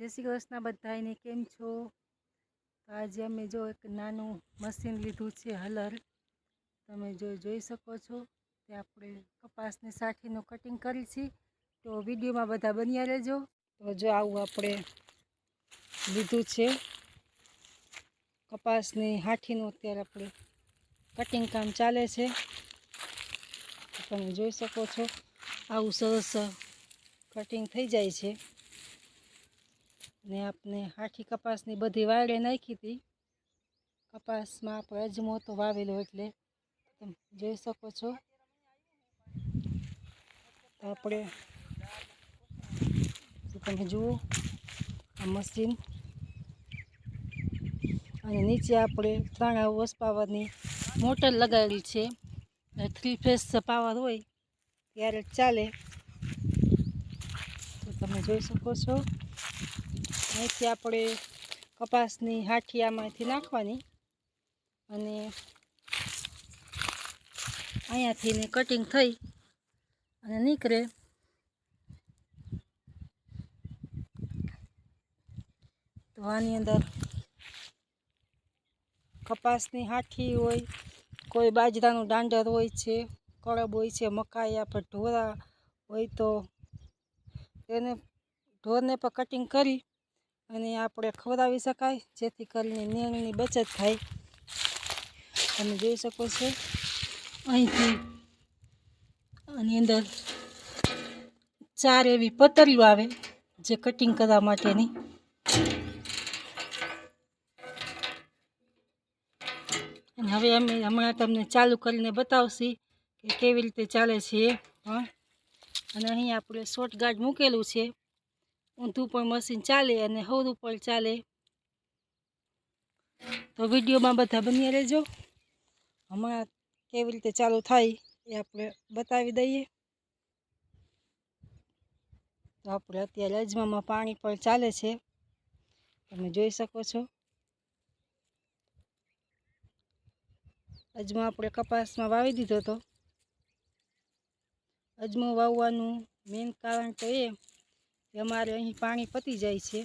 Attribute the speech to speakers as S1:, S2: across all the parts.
S1: જય શ્રી કૃષ્ણ બધાને કેમ છો? તો આજે અમે જો એક નાનું મશીન લીધું છે, હલર. તમે જો જોઈ શકો છો તે આપણે કપાસની સાઠીનું કટિંગ કરી છે. તો વિડીયોમાં બધા બન્યા રહેજો. તો જો આવું આપણે લીધું છે. કપાસની હાઠીનું અત્યારે આપણે કટિંગ કામ ચાલે છે. તમે જોઈ શકો છો. આવું સરસ કટિંગ થઈ જાય છે. ને આપણે હાથી કપાસની બધી વાયડે નાખી હતી. કપાસમાં આપણે અજમો તો વાવેલો એટલે તમે જોઈ શકો છો. તો આપણે તમે જુઓ આ મશીન. અને નીચે આપણે ત્રણ હોર્સ પાવરની મોટર લગાવેલી છે. થ્રી ફેસ પાવર હોય ત્યારે ચાલે. તો તમે જોઈ શકો છો. અહીંથી આપણે કપાસની હાઠી આમાંથી નાખવાની અને અહીંયાથી ને કટિંગ થઈ અને નીકળે. તો આની અંદર કપાસની હાઠી હોય, કોઈ બાજરાનું દાંડર હોય છે, કળબ હોય છે, મકાઈ આપણે ઢોરા હોય તો તેને ઢોરને પણ કટિંગ કરી અને આપણે ખવડાવી શકાય, જેથી કરીને નીણની બચત થાય. તમે જોઈ શકો છો, અહીંથી આની અંદર ચાર એવી પતરીઓ આવે, જે કટિંગ કરવા માટેની. અને હવે અમે હમણાં તમને ચાલુ કરીને બતાવશી કે કેવી રીતે ચાલે છે એ પણ અને અહીં આપણે શોર્ટ ગાર્ડ મૂકેલું છે. ઊંધું પણ મશીન ચાલે અને હવરું પણ ચાલે. તો વિડીયોમાં બધા બન્યા રહેજો. હમણાં કેવી રીતે ચાલુ થાય એ આપણે બતાવી દઈએ. તો આપણે અત્યારે અજમામાં પાણી પણ ચાલે છે. તમે જોઈ શકો છો. અજમો આપણે કપાસમાં વાવી દીધો હતો. અજમો વાવવાનું મેઇન કારણ તો એ અમારે અહીં પાણી પતી જાય છે.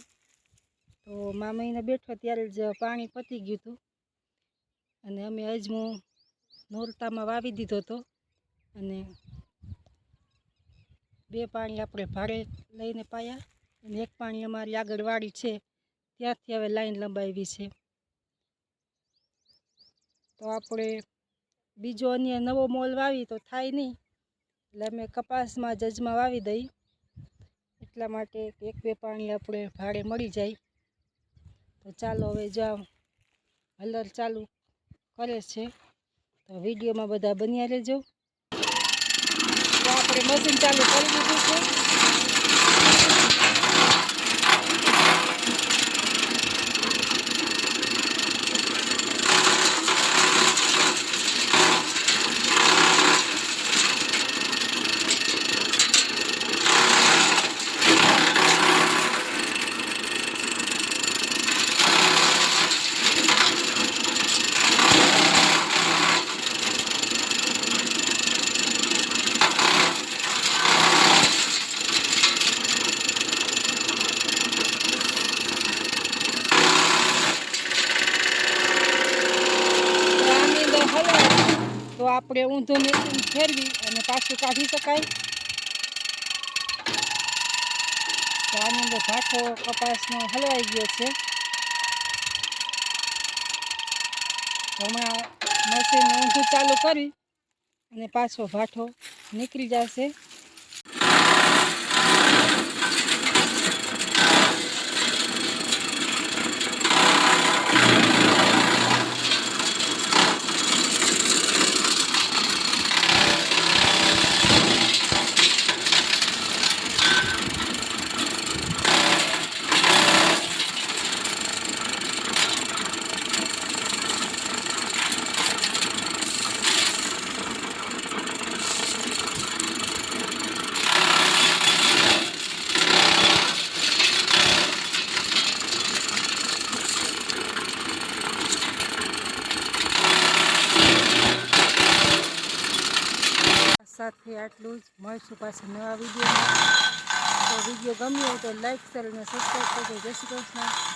S1: તો મા મહિને બેઠો ત્યારે જ પાણી પતી ગયું હતું. અને અમે અજમો નોરતામાં વાવી દીધો હતો. અને બે પાણી આપણે ભાડે લઈને પાયા. અને એક પાણી અમારી આગળ વાડી છે. ત્યાંથી હવે લાઈન લંબાવી છે. તો આપણે બીજો અન્ય નવો મોલ વાવી તો થાય નહીં. એટલે અમે કપાસમાં જજમાં વાવી દઈ. એટલા માટે એક બે પાણી આપણે ભાડે મળી જાય. તો ચાલો હવે જાઓ. હલર ચાલુ કરે છે. તો વિડીયોમાં બધા બન્યા રહેજો. તો આપણે મશીન ચાલુ કરી દીધું છે તો આની અંદર હલાવે તો આપણે ઊંધો મેચિંગ ફેરવી અને પાછું કાઢી શકાય. તો આની અંદર ભાઠો કપાસનો હલવાઈ ગયો છે. હમણાં મશીન ઊંધું ચાલુ કરી અને પાછો ભાઠો નીકળી જશે. સાથે આટલું જ. મળશું પાછા નવા વીડિયો તો વીડિયો ગમ્યો હોય તો લાઈક શેર અને સબસ્ક્રાઈબ કરજો. જય શ્રી કૃષ્ણ.